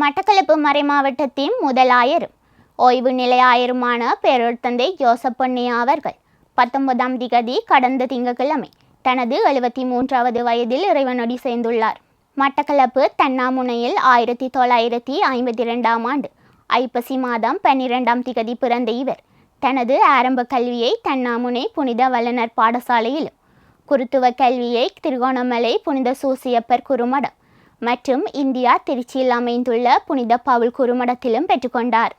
மட்டக்களப்பு மறைமாவட்டத்தின் மாவட்டத்தின் ஆயரும் ஓய்வு நிலையாயருமான பேரொருத்தந்தை ஜோசப் பொன்னையா அவர்கள் பத்தொன்பதாம் திகதி கடந்த திங்கட்கிழமை தனது எழுபத்தி மூன்றாவது வயதில் இறைவனடி சேர்ந்துள்ளார். மட்டக்களப்பு தன்னாமுனையில் ஆயிரத்தி தொள்ளாயிரத்தி ஐம்பத்தி ரெண்டாம் ஆண்டு ஐப்பசி மாதம் பன்னிரெண்டாம் திகதி பிறந்த இவர். தனது ஆரம்ப கல்வியை தன்னாமுனை புனித வல்லுநர் பாடசாலையிலும் குருத்துவ கல்வியை திருகோணமலை புனித சூசியப்பர் குருமடம் மற்றும் இந்தியா திருச்சியில் அமைந்துள்ள புனித பவுல் குருமடத்திலும் பெற்றுக்கொண்டார்.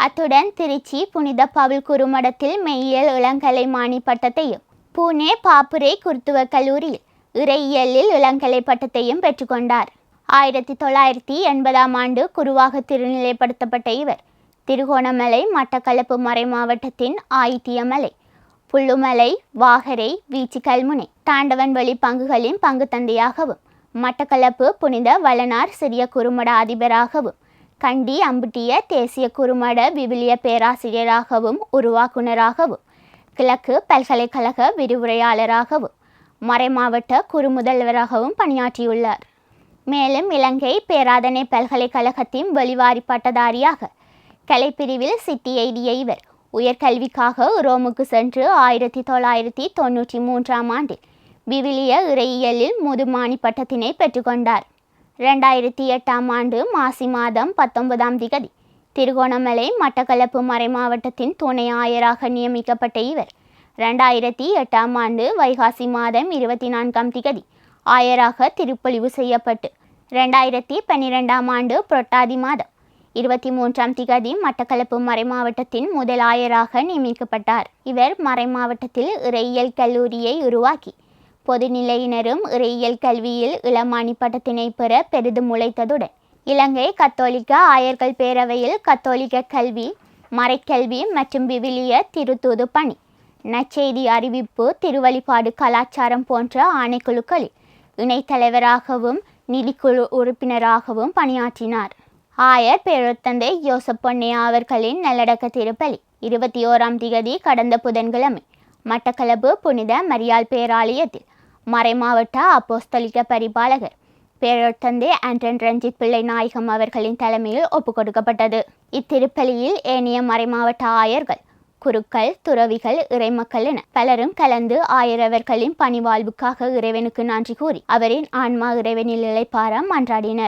அத்துடன் திருச்சி புனித பவுல் குருமடத்தில் மெய்யியல் இளங்கலை மாணி பட்டத்தையும் பூனே பாப்புரே குருத்துவ கல்லூரியில் இறையியலில் இளங்கலை பட்டத்தையும் பெற்றுக்கொண்டார். ஆயிரத்தி தொள்ளாயிரத்தி எண்பதாம் ஆண்டு குருவாக திருநிலைப்படுத்தப்பட்ட இவர் திருகோணமலை மட்டக்களப்பு மறை மாவட்டத்தின் ஆயித்தியமலை புல்லுமலை வாகரை வீச்சு கல்முனை தாண்டவன் வழி பங்குகளின் பங்கு தந்தையாகவும் மட்டக்களப்பு புனித வளனார் சிறிய குறுமட அதிபராகவும் கண்டி அம்புட்டிய தேசிய குறுமட விவிலிய பேராசிரியராகவும் உருவாக்குனராகவும் கிழக்கு பல்கலைக்கழக விரிவுரையாளராகவும் மறைமாவட்ட குறுமுதல்வராகவும் பணியாற்றியுள்ளார். மேலும் இலங்கை பேராதனை பல்கலைக்கழகத்தின் வெளிவாரி பட்டதாரியாக கலைப்பிரிவில் சித்தி எய்திய இவர் உயர்கல்விக்காக ரோமுக்கு சென்று ஆயிரத்தி தொள்ளாயிரத்தி தொண்ணூற்றி மூன்றாம் ஆண்டில் விவிலிய இறையியலில் முதுமானி பட்டத்தினை பெற்றுக்கொண்டார். ரெண்டாயிரத்தி எட்டாம் ஆண்டு மாசி மாதம் பத்தொன்பதாம் திகதி திருகோணமலை மட்டக்களப்பு மறைமாவட்டத்தின் துணை ஆயராக நியமிக்கப்பட்ட இவர். ரெண்டாயிரத்தி எட்டாம் ஆண்டு வைகாசி மாதம் இருபத்தி நான்காம் திகதி ஆயராக திருப்பொழிவு செய்யப்பட்டு ரெண்டாயிரத்தி பன்னிரெண்டாம் ஆண்டு புரட்டாதி மாதம் இருபத்தி மூன்றாம் திகதி மட்டக்களப்பு மறைமாவட்டத்தின் முதல் ஆயராக நியமிக்கப்பட்டார். இவர் மறைமாவட்டத்தில் இறையியல் கல்லூரியை உருவாக்கி பொதுநிலையினரும் இறையியல் கல்வியில் இளமானி பட்டத்தினை பெற பெரிதும் உழைத்ததுடன் இலங்கை கத்தோலிக்க ஆயர்கள் பேரவையில் கத்தோலிக்க கல்வி மறைக்கல்வி மற்றும் விவிலிய திருத்தூது பணி நற்செய்தி அறிவிப்பு திருவழிபாடு கலாச்சாரம் போன்ற ஆணைக்குழுக்களில் இணைத்தலைவராகவும் நிதிக்குழு உறுப்பினராகவும் பணியாற்றினார். ஆயர் பேரத்தந்தை யோசப் பொன்னையா அவர்களின் நல்லடக்க திருப்பலி இருபத்தி ஓராம் திகதி கடந்த புதன்கிழமை மட்டக்களப்பு புனித மரியாள் பேராலயத்தில் மறைமாவட்ட அப்போஸ்தலிக்க பரிபாலகர் பேரொத்தந்தை ஆண்டன் ரஞ்சித் பிள்ளை நாயகம் அவர்களின் தலைமையில் ஒப்புக் கொடுக்கப்பட்டது இத்திருப்பலியில் ஏனைய மறைமாவட்ட ஆயர்கள் குருக்கள் துறவிகள் இறைமக்கள் என பலரும் கலந்து ஆயரவர்களின் பணிவாழ்வுக்காக இறைவனுக்கு நன்றி கூறி அவரின் ஆன்மா இறைவனில் இழைப்பார மன்றாடினர்.